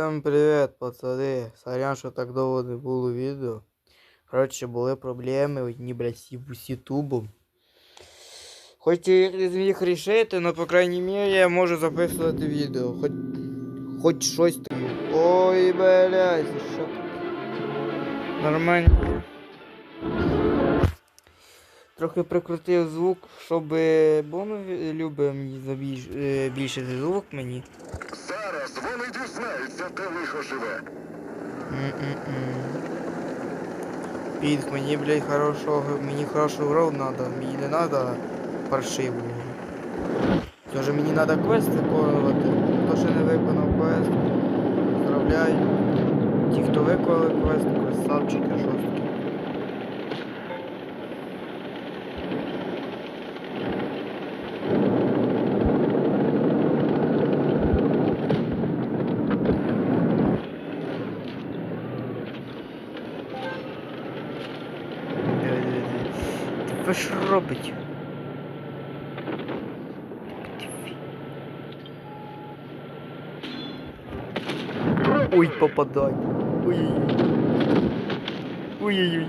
Всем привет, пацани. Сорян, що так довго не було відео. Коротше, були проблеми одні, блядь, з Ютубом. Хоч я не зміг рішити, но по крайній мірі я можу записувати відео. Хоч, хоч щось таке. Ой, блядь, що? Нормально. Трохи прикрутив звук, щоб Боно любить мені забільш, е, звук мені. Зараз вони дізнаються, де лихо живе. М-м-м. Пінг, мені, блядь, хорошого, мені хорошу гру надо, мені не надо паршиву гру. Тож мені надо квест виконувати. Хто ще не виконав квест, поздравляю. Ті, хто виконали квест, красавчики жорсткі. Ви що робить? Ой, попадай. Ой-ой-ой. Ой-ой-ой.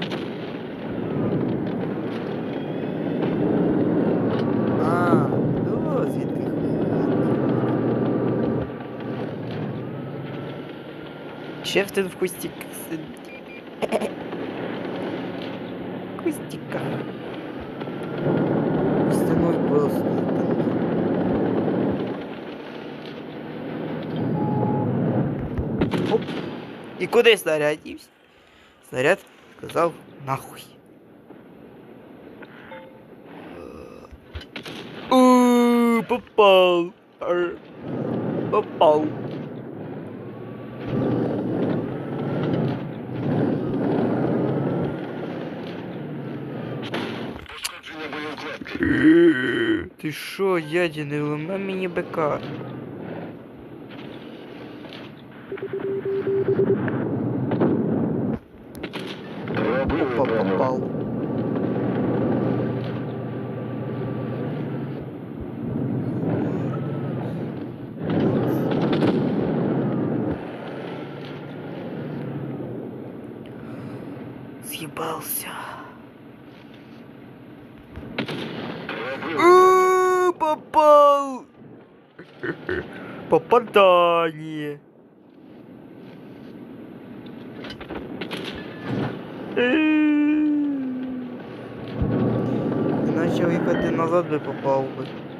А, ну, звідки Шефтин в кустиках сидить. Кустика. Просто. Оп. І куди снаряд дівся? Снаряд сказав нахуй. У, попал. Попал. Ти що, дядя, не ломе мені бика? Попадание. Иначе їхати назад би попав би.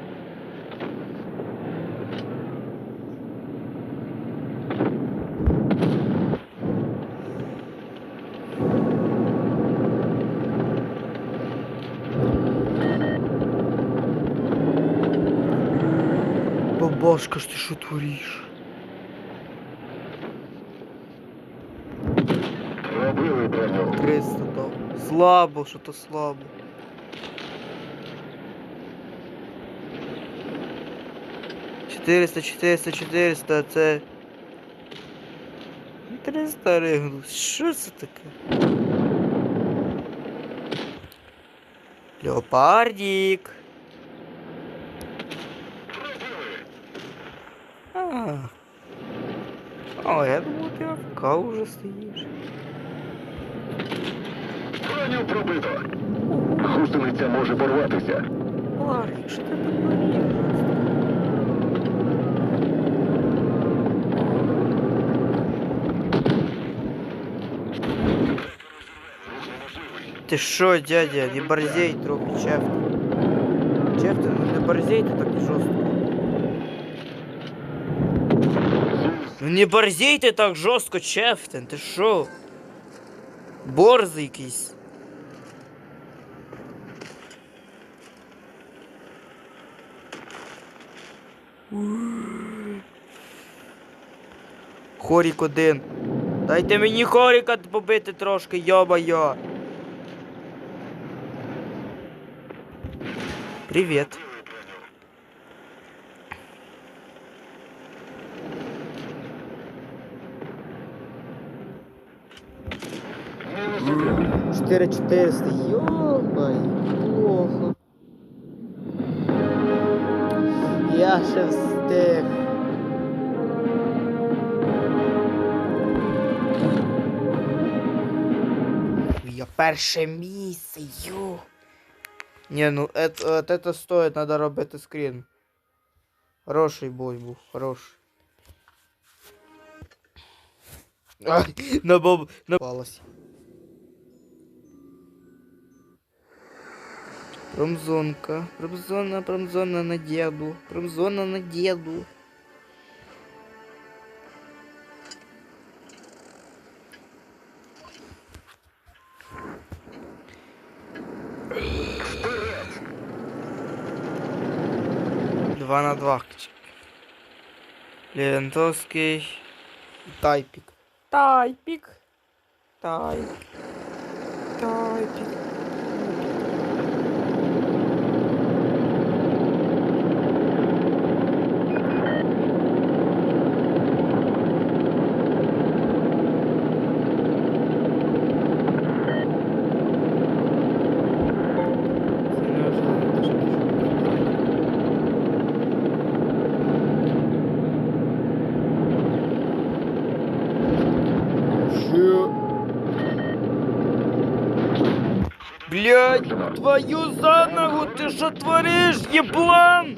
Бабашка, ж ти що броню. 300 дав. Слабо, що то слабо. Чотириста, чотириста, чотириста, це. 300 ригнув. Що це таке? Леопардик. О, я думав, ти АФК уже стоїш. Броню пробито. Гусениця може порватися. Ларик, що ти так робиш? Ти що, дядя, не борзей трохи, чефти. Чефти, ну не борзей ти так жорстко. Ну не борзей ти так жорстко, Чефтин, ти що? Борзий якийсь. Хорік один. Дайте мені хоріка побити трошки, йо-моє. Привіт. 4400, ё-моё, плохо. Я ще встиг. Я перше місце, йо. Не, ну это, от это стоит, надо робити скрин. Хороший бой был, хороший. А, на боб... напалось. Промзонка, промзона, промзона на деду, промзона на деду. Два на два. Левентовский. Тайпик. Тайпик. Тайпик. Тайпик. Блять, твою за ногу, ты что творишь, еблан?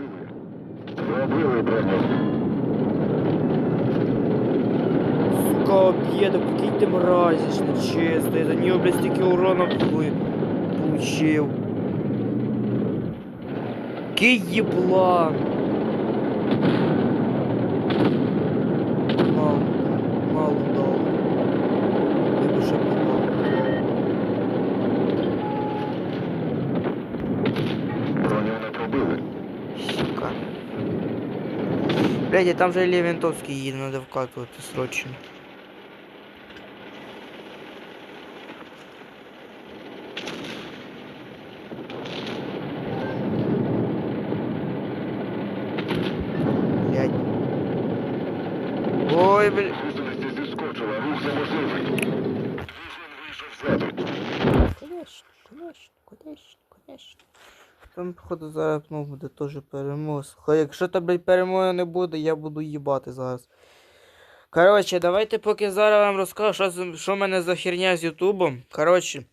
Сука, объеда, какие ты мразишь, нечестно. Я за нее, блядь, стільки урона вы получил. Кий еблан. Мало, мало дал. Я бы ще б дал. Броню не пробили. Сука. Блядь, а там же Левентовский їде, надо вкатувати срочно. Блядь. Ой, блядь. Гусениця зіскочила, рух неможливий. Віжен вийшов ззаду. Конечно, конечно, конечно, конечно. Там, походу, зараз ну, буде теж перемога. Слухай, якщо там, блядь, перемоги не буде, я буду їбати зараз. Коротше, давайте поки зараз вам розкажу, що, що в мене за херня з Ютубом. Коротше.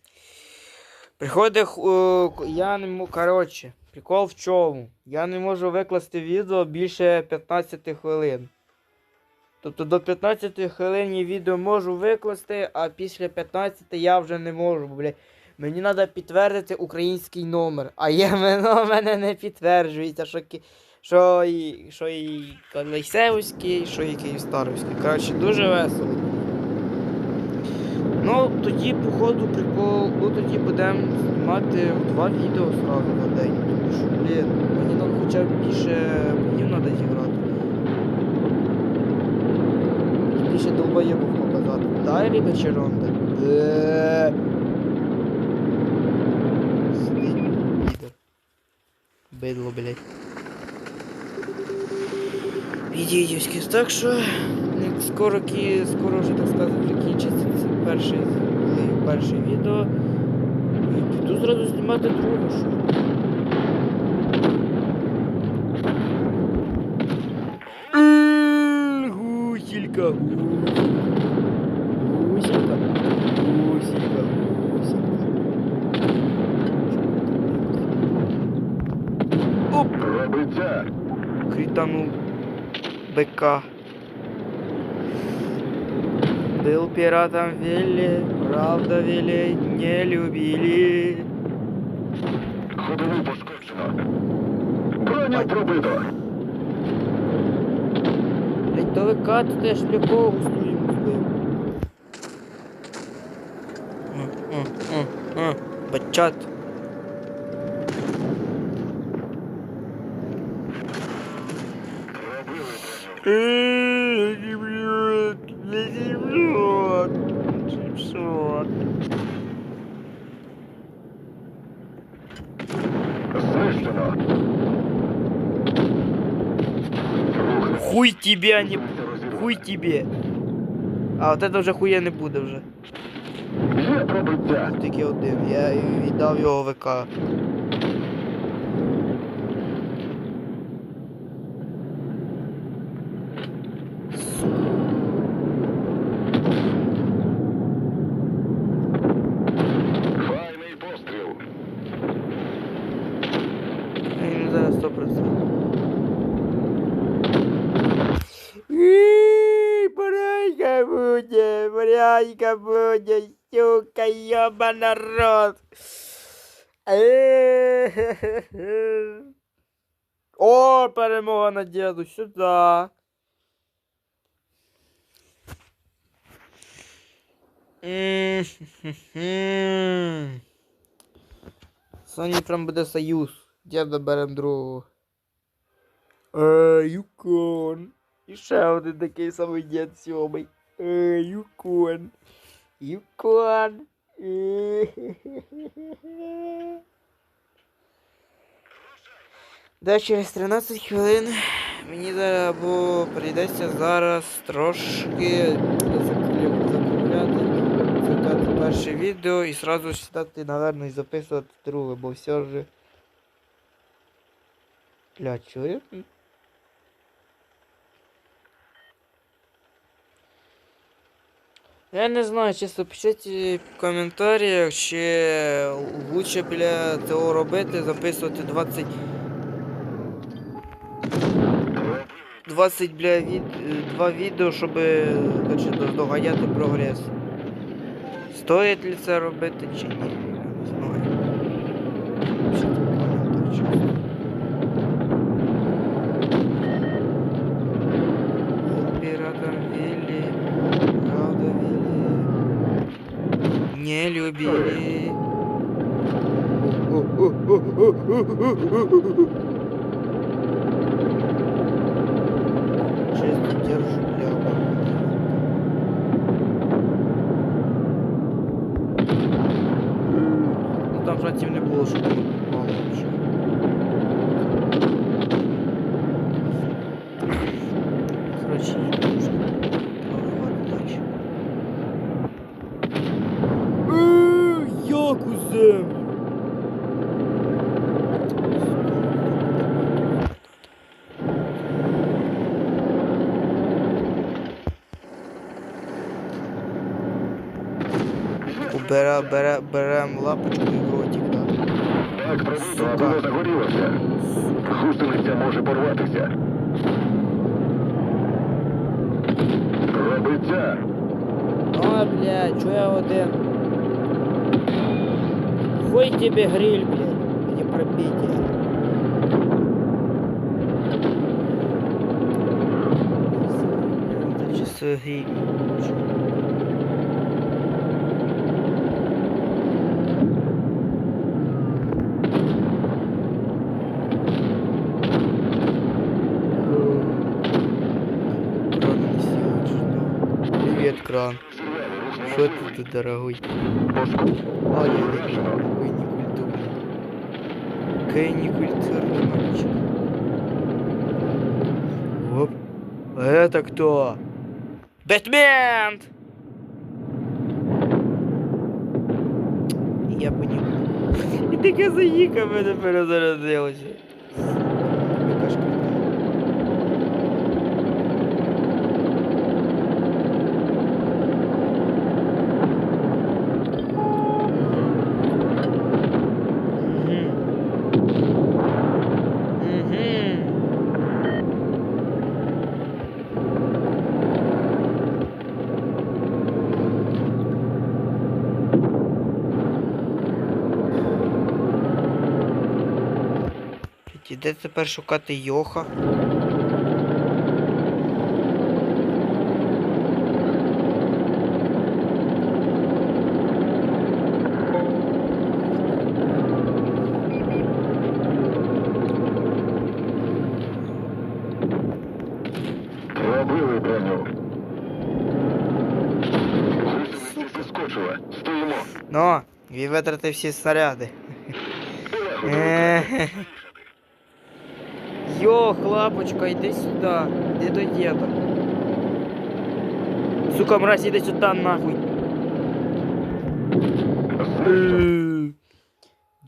Приходить. я не можу. Коротше, прикол в чому? Я не можу викласти відео більше 15 хвилин. Тобто до 15 хвилин я відео можу викласти, а після 15 я вже не можу, блядь. Мені треба підтвердити український номер, а є в мене не підтверджується, що, ки- що, і, що і Колесевський, що і Київстаровський. Коротше, дуже весело. Ну, тоді, походу, прикол, ну тоді будемо знімати два відео сразу на день. Тому що, блін, мені там хоча б більше боїв треба зіграти. Більше долбоєбів показати. Да, Ріга Черонда? Бидло, блядь. Відеоськи. Так що як скоро, кі, скоро вже, так сказати, закінчиться це перше, е, перше відео. І піду зразу знімати друге, що. М, Робиться. кританул быка. Был пиратом Вилли, правда Вилли не любили. Ходову пошкоджено. Броню пробито. Блять, то ви катите шляхову свою збив. Бачат. Хуй тебе, а не розірвано. хуй тебе. А от это вже хуя не буде вже. Є пробиття. Тільки один. Я і віддав його ВК. Марянька буде, сука, йоба народ. Е-е-е. О, перемога на діду, сюди. М-м-м. Соні прям буде союз. Діда берем другого. Е, Юкон. І ще один такий самий дід сьомий. Е, Юкон. Юкон. Е-хе-хе-хе. Да, через 13 хвилин мені зараз або прийдеться зараз трошки закрив- закругляти, закати перше відео і сразу сідати, наверно, і записувати друге, бо все ж. Бля, чує? Я не знаю, чесно, пишіть в коментарях, чи лучше біля цього робити, записувати 20. 20, бля, від... е, два відео, щоб короче, доганяти прогрес. Стоїть ли це робити чи ні? Не знаю. Не любили. Честно держу, оборот. Ну там було, щоб воно попало вже. Короче, Бере, бере, берем лапочку і в ротик, да. Так, Сука. воно загорілося. Гусениця може порватися. Робиться. А, блядь, чё я один? Хуй тебе гриль, блядь, не пробитие. Это часовой гриль. Кран не сел, что? Привет, кран. Что ты тут, дорогой? Моску. Ай, какой некультурный. Какой некультурный мальчик. Оп. А это кто? Бэтмен! Я понимаю. І таке заїка мене перезарядилося. Блядь, Де тепер шукати Йоха? Пробили броню. Гусениця зіскочила. Стоїмо. Ну, він витратив всі снаряди. Полагодили. Е. Йох, лапочка, йди сюди. Іди до діда. Сука, мразь, іди сюди нахуй. Е.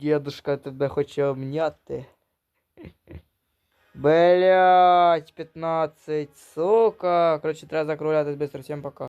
Дедушка тебе хоче обняти. Блять, 15, сука. Короче, треба закруглятись быстро. Всем пока.